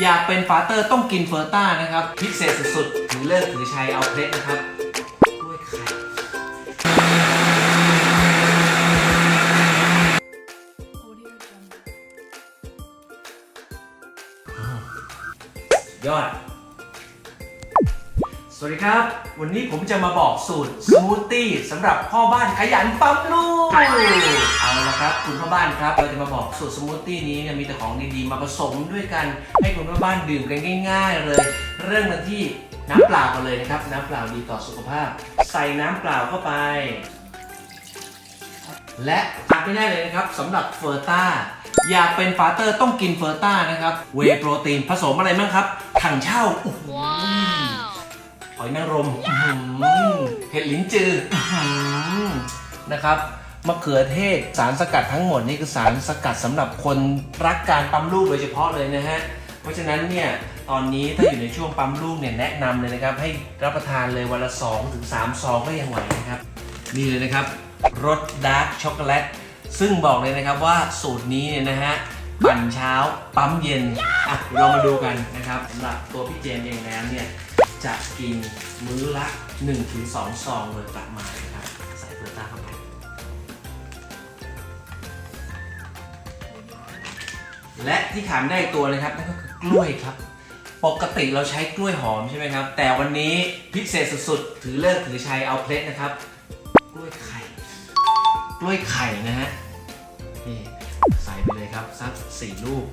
อยากเป็นฟาเตอร์ต้องกินเฟอร์ต้านะครับ พิเศษสุดๆถือเลิกถือชัยเอาเพชรนะครับกล้วยไข่ยอด สวัสดีครับ วันนี้ผมจะมาบอกสูตรสมูทตี้สำหรับพ่อบ้านขยันปั๊มลูก เอาละครับ คุณพ่อบ้านครับ เราจะมาบอกสูตรสมูทตี้นี้เนี่ยมีแต่ของดีๆ มาผสมด้วยกัน ให้คุณพ่อบ้านดื่มกันง่าย ๆ เลย เริ่มกันที่น้ำเปล่ากันเลยนะครับ น้ำเปล่าดีต่อสุขภาพ ใส่น้ำเปล่าเข้าไป และขาดไม่ได้เลยนะครับสำหรับเฟอร์ต้าอยากเป็นฟาเตอร์ต้องกินเฟอร์ต้านะครับ เวโปรตีนผสมอะไรบ้างครับถังเช่าโอ้โห อยนางรมอื้อหือเห็ดลิ้นจืออื้อหือนะครับมะเขือเทศสารสกัดทั้งหมดนี่คือสารสกัดสำหรับคนรักการปั๊มลูกโดยเฉพาะเลยนะฮะเพราะฉะนั้นเนี่ยตอนนี้ถ้าอยู่ในช่วงปั๊มลูกเนี่ยแนะนำเลยนะครับ ให้รับประทานเลยวันละ2ถึง3ซองก็ยังไหวนะครับนี่เลยนะครับรสดาร์กช็อกโกแลตซึ่งบอกเลยนะครับว่าสูตรนี้เนี่ยนะฮะปั่นเช้าปั๊มเย็นอะเดี๋ยวเรามาดูกันนะครับสำหรับตัวพี่เจมส์เองแล้วเนี่ย จะกินมื้อละ 1-2 ซองโดยประมาณนะครับ ใส่เฟอร์ต้าเข้าไปและที่ขาดไม่ได้ตัวนะครับนั่นก็คือกล้วยครับ ปกติเราใช้กล้วยหอมใช่ไหมครับ แต่วันนี้พิเศษสุดๆ ถือเลิกถือชัยเอาเพลทนะครับ กล้วยไข่ กล้วยไข่นะฮะนี่ใส่ไปเลยครับสักสี่ลูก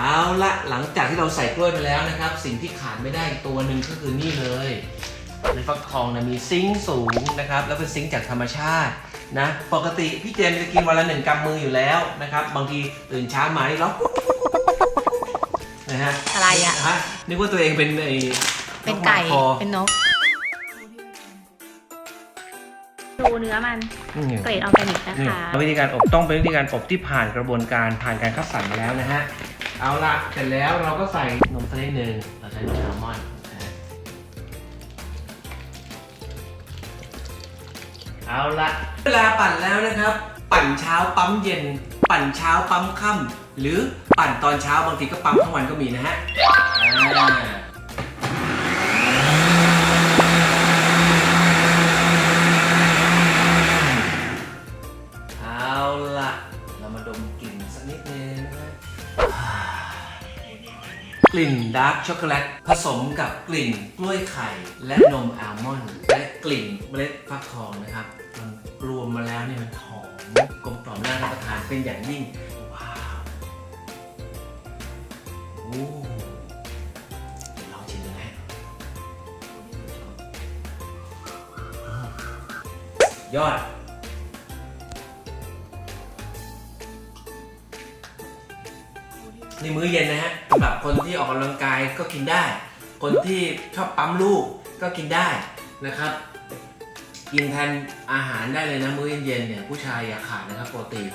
เอาละหลังจากที่เราใส่กล้วยไปแล้วนะครับ สิ่งที่ขาดไม่ได้อีกตัวหนึ่งก็คือนี่เลยในฟักทองนะมีซิงค์สูงนะครับ แล้วเป็นซิงค์จากธรรมชาตินะปกติพี่เจมส์จะกินวันละหนึ่งกำมืออยู่แล้วนะครับ บางทีตื่นเช้ามานี่ร้องนะฮะอะไรอะฮนึกว่าตัวเองเป็นไอ้เป็นไก่นมาคอเป็นนกดูเนื้อมันอืมเกรดออร์แกนิกนะนี่คะวิธีการอบต้องเป็นวิธีการอบที่ผ่านกระบวนการผ่านการคัดสรรมาแล้วนะฮะ เอาละเสร็จแล้วเราก็ใส่นมทะเลหนึ่งเราใช้นมอัลมอนด์นะฮะเอาละเวลาปั่นแล้วนะครับ ปั่นเช้าปั๊มเย็น ปั่นเช้าปั๊มค่ำหรือปั่นตอนเช้าบางทีก็ปั๊มทั้งวันก็มีนะฮะ กลิ่นดาร์กช็อกโกแลตผสมกับกลิ่นกล้วยไข่และนมอัลมอนด์และกลิ่นเมล็ดฟักทองนะครับมันรวมมาแล้วเนี่ยมันหอมกลมกล่อมน่ารับประทานเป็นอย่างยิ่งว้าวโอ้เดี๋ยวลองชิมดูนะยอด นมื้อเย็นนะฮะสำหรับคนที่ออกกำลังกายก็กินได้ คนที่ชอบปั๊มลูกก็กินได้นะครับ กินแทนอาหารได้เลยนะมื้อเย็นๆเนี่ยผู้ชายอย่าขาดนะครับโปรตีน